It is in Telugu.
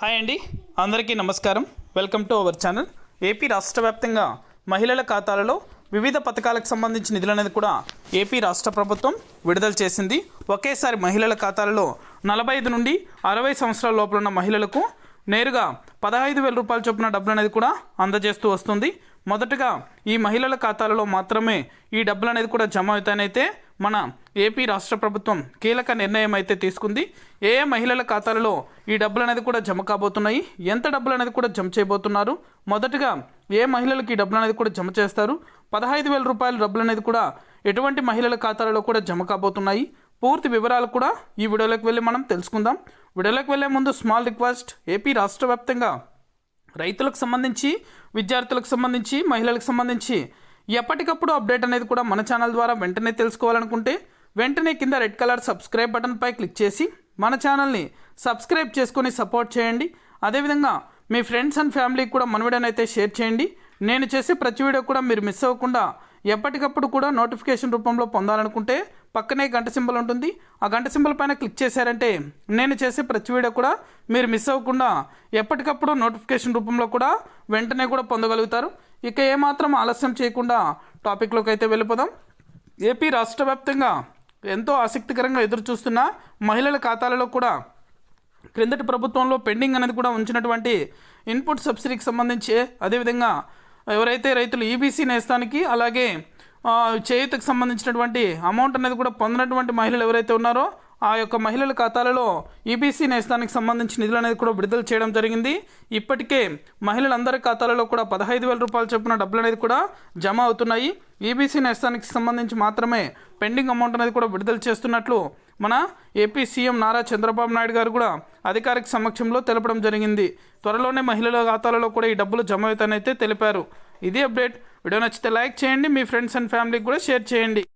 హాయ్ అండి. అందరికీ నమస్కారం. Welcome to our channel. AP రాష్ట్ర వ్యాప్తంగా మహిళల ఖాతాలలో వివిధ పథకాలకు సంబంధించిన నిధులు అనేది కూడా ఏపీ రాష్ట్ర ప్రభుత్వం విడుదల చేసింది. ఒకేసారి మహిళల ఖాతాలలో నలభై ఐదు నుండి అరవై సంవత్సరాల లోపల ఉన్న మహిళలకు నేరుగా పదహైదు వేల రూపాయల చొప్పున డబ్బులు అనేది కూడా అందజేస్తూ వస్తుంది. మొదటగా ఈ మహిళల ఖాతాలలో మాత్రమే ఈ డబ్బులు అనేది కూడా జమ అవుతాయనైతే మన ఏపీ రాష్ట్ర ప్రభుత్వం కీలక నిర్ణయం అయితే తీసుకుంది. ఏ మహిళల ఖాతాలలో ఈ డబ్బులు అనేది కూడా జమ కాబోతున్నాయి? ఎంత డబ్బులు అనేది కూడా జమ చేయబోతున్నారు? మొదటగా ఏ మహిళలకు ఈ డబ్బులు అనేది కూడా జమ చేస్తారు? పదహైదు వేల రూపాయల డబ్బులు అనేది కూడా ఎటువంటి మహిళల ఖాతాలలో కూడా జమ కాబోతున్నాయి? పూర్తి వివరాలు కూడా ఈ వీడియోలోకి వెళ్ళి మనం తెలుసుకుందాం. వీడియోలోకి వెళ్ళే ముందు స్మాల్ రిక్వెస్ట్ ఏపీ రాష్ట్ర వ్యాప్తంగా రైతులకు సంబంధించి విద్యార్థులకు సంబంధించి మహిళలకు సంబంధించి ఎప్పటికప్పుడు అప్డేట్ అనేది కూడా మన ఛానల్ ద్వారా వెంటనే తెలుసుకోవాలనుకుంటే వెంటనే కింద రెడ్ కలర్ సబ్స్క్రైబ్ బటన్పై క్లిక్ చేసి మన ఛానల్ని సబ్స్క్రైబ్ చేసుకొని సపోర్ట్ చేయండి. అదేవిధంగా మీ ఫ్రెండ్స్ అండ్ ఫ్యామిలీకి కూడా మన వీడియోని అయితే షేర్ చేయండి. నేను చేసే ప్రతి వీడియో కూడా మీరు మిస్ అవ్వకుండా ఎప్పటికప్పుడు కూడా నోటిఫికేషన్ రూపంలో పొందాలనుకుంటే పక్కనే గంట సింబల్ ఉంటుంది. ఆ గంట సింబల్ పైన క్లిక్ చేశారంటే నేను చేసే ప్రతి వీడియో కూడా మీరు మిస్ అవ్వకుండా ఎప్పటికప్పుడు నోటిఫికేషన్ రూపంలో కూడా వెంటనే కూడా పొందగలుగుతారు. ఇక ఏమాత్రం ఆలస్యం చేయకుండా టాపిక్లోకి అయితే వెళ్ళిపోదాం. ఏపీ రాష్ట్ర వ్యాప్తంగా ఎంతో ఆసక్తికరంగా ఎదురు చూస్తున్న మహిళల ఖాతాలలో కూడా క్రిందటి ప్రభుత్వంలో పెండింగ్ అనేది కూడా ఉంచినటువంటి ఇన్పుట్ సబ్సిడీకి సంబంధించి అదేవిధంగా ఎవరైతే రైతులు ఈబీసీ నేస్తానికి అలాగే ఆ, చేయూతకు సంబంధించినటువంటి అమౌంట్ అనేది కూడా పొందినటువంటి మహిళలు ఎవరైతే ఉన్నారో ఆ యొక్క మహిళల ఖాతాలలో ఈబీసీ నేస్తానికి సంబంధించి నిధులు అనేది కూడా విడుదల చేయడం జరిగింది. ఇప్పటికే మహిళలందరి ఖాతాలలో కూడా పదహైదు వేల రూపాయల చొప్పున డబ్బులు అనేది కూడా జమ అవుతున్నాయి. ఈబీసీ నేస్తానికి సంబంధించి మాత్రమే పెండింగ్ అమౌంట్ అనేది కూడా విడుదల చేస్తున్నట్లు మన ఏపీ సీఎం నారా చంద్రబాబు నాయుడు గారు కూడా అధికారిక సమక్షంలో తెలపడం జరిగింది. త్వరలోనే మహిళల ఖాతాలలో కూడా ఈ డబ్బులు జమ అవుతానైతే తెలిపారు. ఇది అప్డేట్. వీడియో నచ్చితే లైక్ చేయండి. మీ ఫ్రెండ్స్ అండ్ ఫ్యామిలీకి కూడా షేర్ చేయండి.